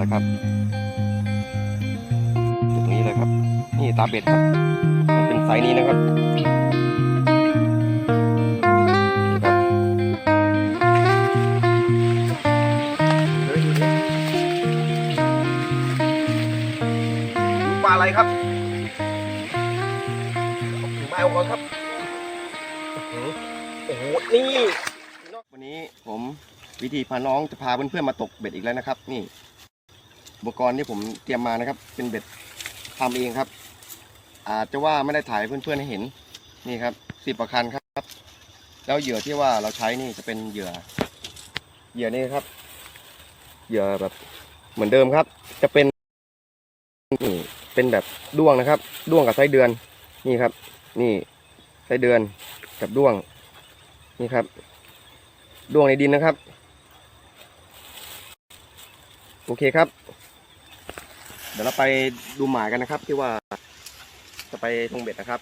ๆเลยครับจุดนี้เลยครับ นี่ตาเบ็ดครับมันเป็นไซส์นี้นะครับนี่ครับเฮ้ยดูดิดูปลาอะไรครับถึงไม้เอาก่อนครับโอ้โหโอ้โหนี่วันนี้ผมวิธีพาน้องจะพาเพื่อนๆมาตกเบ็ดอีกแล้วนะครับ นี่ อุปกรณ์ที่ผมเตรียมมานะครับ เป็นเบ็ดทำเองครับ อาจจะว่าไม่ได้ถ่ายเพื่อนๆให้เห็นนี่ครับสิบประคันครับ แล้วเหยื่อที่ว่าเราใช้นี่จะเป็นเหยื่อ เหยื่อนี่ครับ เหยื่อแบบเหมือนเดิมครับ จะเป็นนี่เป็นแบบด้วงนะครับ ด้วงกับไส้เดือนนี่ครับ นี่ไส้เดือนกับด้วง นี่ครับ ด้วงในดินนะครับ โอเคครับ เดี๋ยวเราไปดูหมายกันนะครับ ที่ว่าจะไปทงเบ็ดนะครับ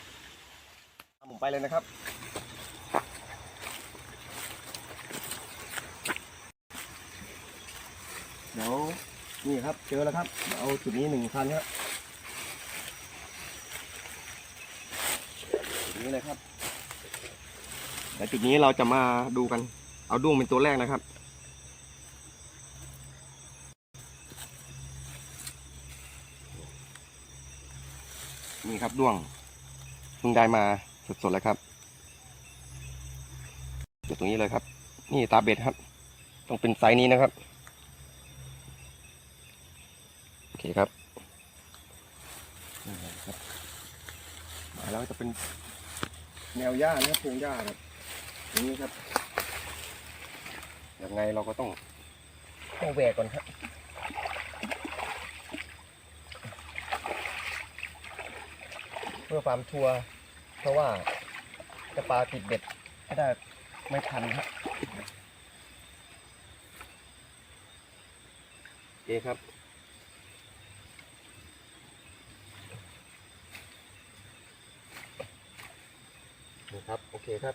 ตามผมไปเลยนะครับเดี๋ยวนี่ครับเจอแล้วครับเเอาจุดนี้หนึ่งคันครับจุดนี้เลยครับแต่จุดนี้เราจะมาดูกัน เอาด้วงเป็นตัวแรกนะครับ นี่ครับด้วงเพิ่งได้มาสดๆเลยครับอยู่ตรงนี้เลยครับ นี่ตาเบ็ดครับ ต้องเป็นไซส์นี้นะครับโอเคครับมาแล้วจะเป็นแนวหญ้านะครับพงหญ้าครับอย่างนี้ครับยังไงเราก็ต้องต้องแหวกก่อนครับ เพื่อความชัวร์เพราะว่าจะปลาติดเบ็ดไม่ได้ไม่ทันครับโอเคครับนี่ครับ โอเคครับ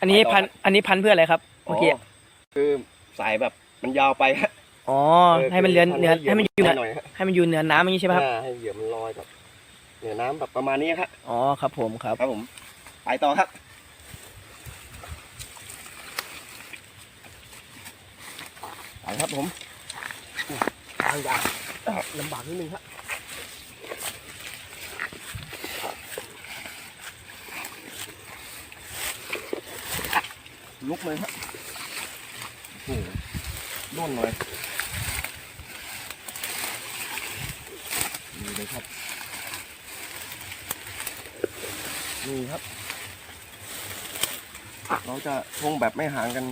อันนี้พัน อันนี้พันเพื่ออะไรครับเมื่อกี้คือสายแบบ มันยาวไปฮะ อ๋อให้มันเลื้อนเนื้อให้มันอยู่เหเนื้อหน่อยฮะ ให้มันอยู่เหนือน้ำอย่างนี้ใช่ไหมครับ อ่าให้เหยื่อมันลอยแบบเหนือน้ำแบบประมาณนี้ครับอ๋อครับผมครับ ครับผม ไปต่อครับ ไปครับผมทางยากเอ่อลำบากนิดนึงครับลุกเลยครับโอ้โห โน่นหน่อยนี่เลยครับ นี่ครับ เราจะทงแบบไม่ห่างกัน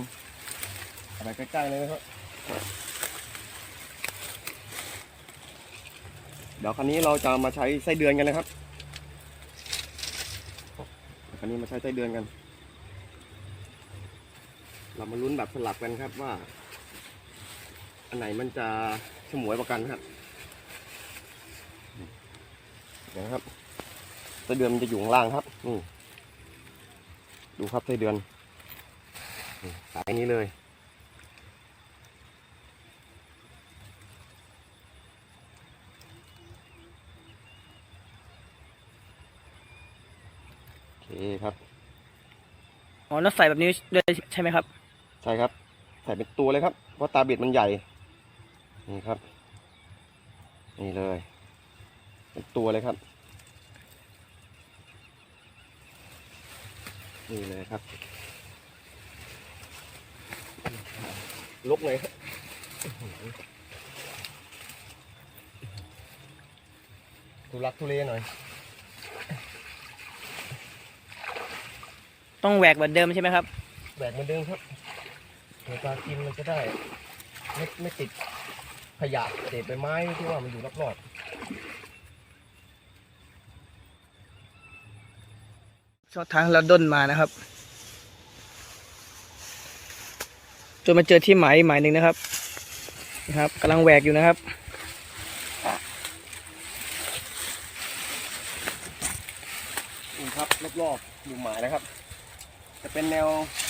อะไรใกล้ๆเลยนะครับ เดี๋ยวคราวนี้เราจะมาใช้ไส้เดือนกันนะครับคราวนี้มาใช้ไส้เดือนกัน เรามาลุ้นแบบสลับกันครับว่า อันไหนมันจะฉมวยกว่ากันครับเดี๋ยวนะครับไส้เดือนมันจะอยู่ข้างล่างครับนี่ดูครับไส้เดือนนี่สายนี้เลยโอเคครับอ๋อแล้วใส่แบบนี้ด้วยใช่ไหมครับ ใช่ครับ ใส่เป็นตัวเลยครับเพราะตาเบ็ดมันใหญ่ นี่ครับ นี่เลยเป็นตัวเลยครับ นี่เลยครับลุกเลยครับทุลักทุเลหน่อย ต้องแหวกเหมือนเดิมใช่ไหมครับแบกเหมือนเดิมครับเดี๋ยวปลากินมันจะได้ ไม่ไม่ติด ขยะเศษใบไม้ที่ว่ามันอยู่รอบช่องทางเราด้นมานะครับ จนมาเจอที่หมายหมายหนึ่งนะครับนะครับกำลังแหวกอยู่นะครับๆนี่ครับรอบๆอยู่หมายนะครับ จะเป็นแนว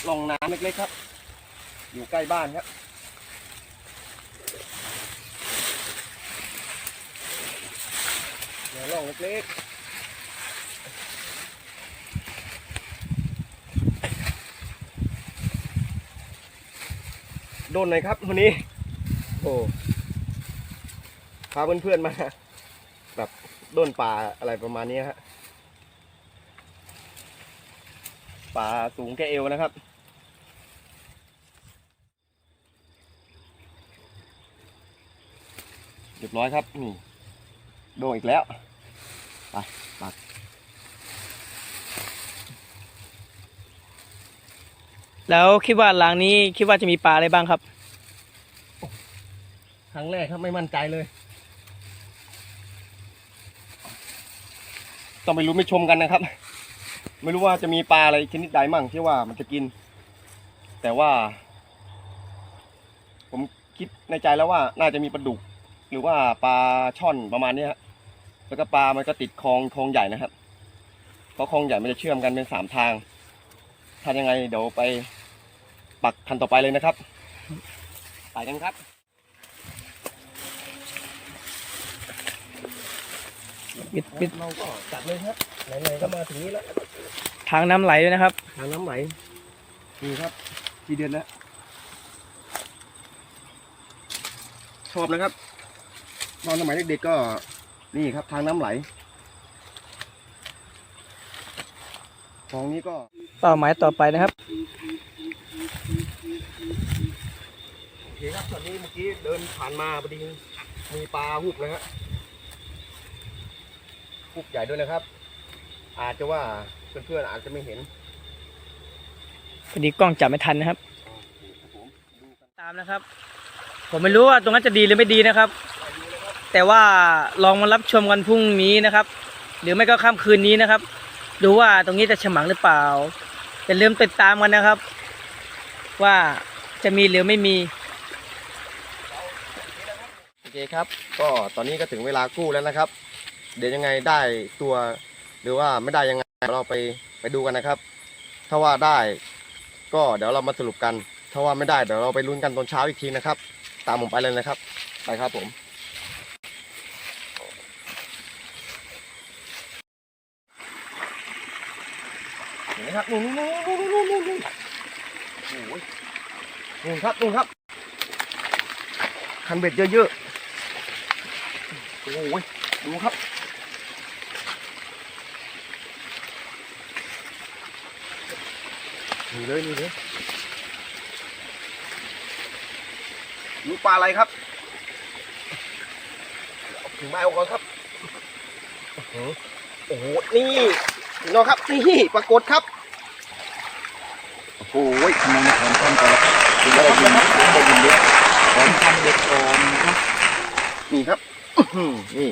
ร่องน้ำเล็กๆครับ อยู่ใกล้บ้านครับ แนว ร่องเล็กโดนหน่อยครับวันนี้ โอ้พาเพื่อนๆมา แบบโดนป่าอะไรประมาณนี้ฮะป่าสูงแค่เอวนะครับ เรียบร้อยครับ นี่ โดนอีกแล้ว ไปปักแล้วคิดว่าลางนี้คิดว่าจะมีปลาอะไรบ้างครับ ครั้งแรกครับไม่มั่นใจเลย ต้องไปรู้นไปชมกันนะครับ ไม่รู้ว่าจะมีปลาอะไรชนิดใดมั่งที่ว่ามันจะกิน แต่ว่า ผมคิดในใจแล้วว่าน่าจะมีปลาดุก หรือว่าปลาช่อนประมาณนี้ยฮะ แล้วก็ปลามันก็ติดคลองคลองใหญ่นะครับ เพราะคลองใหญ่มันจะเชื่อมกันเป็นสามทางถ้ายังไงเดี๋ยวไปปักคันต่อไปเลยนะครับ ไปกันครับ ปิดปิดเราก็จัดเลยครับไหนๆก็มาถึงนี้แล้วทางน้ำไหลด้วยนะครับ ทางน้ำไหลนี่ครับ ที่เดือนแล้วชอบนะครับ ตอนสมัยเด็กๆก็ นี่ครับทางน้ำไหลคลองนี้ก็เป้าหมายต่อไปนะครับโอเคครับตอนนี้เมื่อกี้เดินผ่านมาพอดีมีปลาหุบเลยฮะหุบใหญ่ด้วยนะครับ อาจจะว่าเพื่อนๆอาจจะไม่เห็นพอดีกล้องจับไม่ทันนะครับ ตามนะครับ ผมไม่รู้ว่าตรงนั้นจะดีหรือไม่ดีนะครับ แต่ว่าลองมารับชมกันพรุ่งนี้นะครับ หรือไม่ก็ค่ำคืนนี้นะครับ ดูว่าตรงนี้จะฉมังหรือเปล่าอย่าลืมติดตามกันนะครับ ว่าจะมีหรือไม่มีโอเคครับ ก็ตอนนี้ก็ถึงเวลากู้แล้วนะครับ เดี๋ยวยังไงได้ตัวหรือว่าไม่ได้ยังไงเราไปไปดูกันนะครับ ถ้าว่าได้ก็เดี๋ยวเรามาสรุปกัน ถ้าว่าไม่ได้เดี๋ยวเราไปลุ้นกันตอนเช้าอีกทีนะครับ ตามผมไปเลยนะครับ ไปครับผม ห็นไหมครับนู่นนู่นนู่นนู่นนู่นนู่นโอ้ยนู่นครับนู่นครับคันเบ็ดเยอะๆโอ้ยดูครับนี่เลยนี่เลยดูกปลาอะไรครับถึงไม้ออกก่อนครับโอ้โหนี่น้องครับนี่ปรากฏครับ โอ้โหทำไมไม่ถอนต้นก่อนถึงได้ยินถึงได้ยินเยอะถอนทำเด็กก่อนครับนี่ครับอื้อหือนี่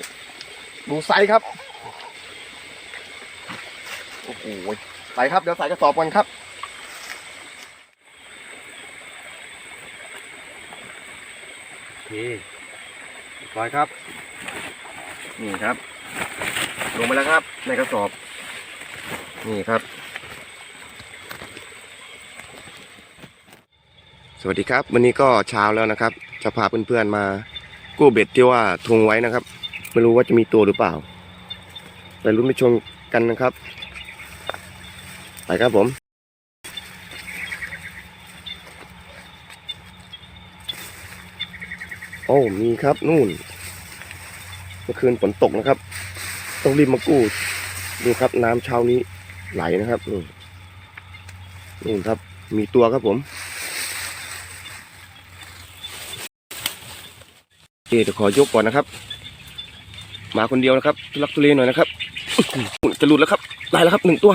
ดูไซส์ครับโอ้โหใส่ครับเดี๋ยวใส่กระสอบกันครับโอเคเรียบร้อยครับ นี่ครับ ลงไปแล้วครับ ในกระสอบ นี่ครับ สวัสดีครับ วันนี้ก็เช้าแล้วนะครับ จะพาเพื่อนๆมากู้เบ็ดที่ว่าทงไว้นะครับ ไม่รู้ว่าจะมีตัวหรือเปล่า ไปลุ้นไปชมกันนะครับ ไปครับผม โอ้มีครับนู่น เมื่อคืนฝนตกนะครับ ต้องรีบมากู้ดูครับน้ำเช้านี้ไหลนะครับนู่นนู่นครับ มีตัวครับผม โอ เคเดี๋ยวขอยกก่อนนะครับ มาคนเดียวนะครับทุลักทุเลหน่อยนะครับ จะหลุดแล้วครับได้แล้วครับหนึ่งตัว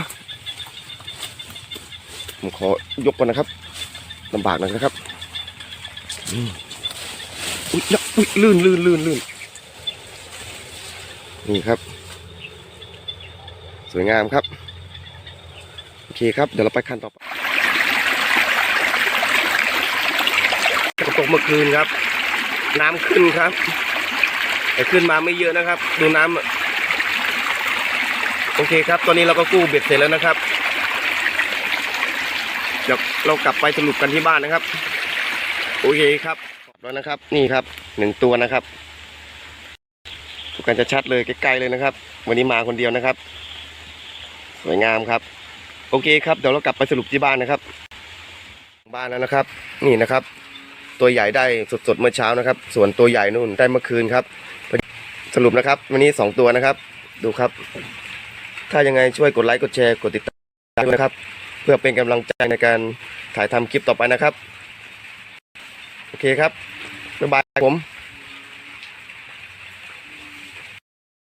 ผมขอยกก่อนนะครับลำบากหน่อยนะครับอุ้ยอุ้ยลื่นลื่นลื่นลื่นนี่ครับ สวยงามครับโอเคครับ เดี๋ยวเราไปขั้นต่อไปตกเมื่อคืนครับ น้ำขึ้นครับแต่ขึ้นมาไม่เยอะนะครับ ดูน้ำโอเคครับ ตอนนี้เราก็กู้เบ็ดเสร็จแล้วนะครับเดี๋ยวเรากลับไปสรุปกันที่บ้านนะครับ โอเคครับแล้วนะครับ นี่ครับหนึ่งตัวนะครับดูกันจะชัดเลยใกล้ๆเลยนะครับ วันนี้มาคนเดียวนะครับ สวยงามครับ โอเคครับเดี๋ยวเรากลับไปสรุปที่บ้านนะครับ บ้านแล้วนะครับ นี่นะครับ ตัวใหญ่ได้สดๆเมื่อเช้านะครับ ส่วนตัวใหญ่นู่นได้เมื่อคืนครับสรุปนะครับ วันนี้สองตัวนะครับ ดูครับ ถ้ายังไงช่วยกดไลค์กดแชร์กดติดตามด้วยนะครับ เพื่อเป็นกำลังใจในการถ่ายทำคลิปต่อไปนะครับ โอเคครับบ๊ายบายผม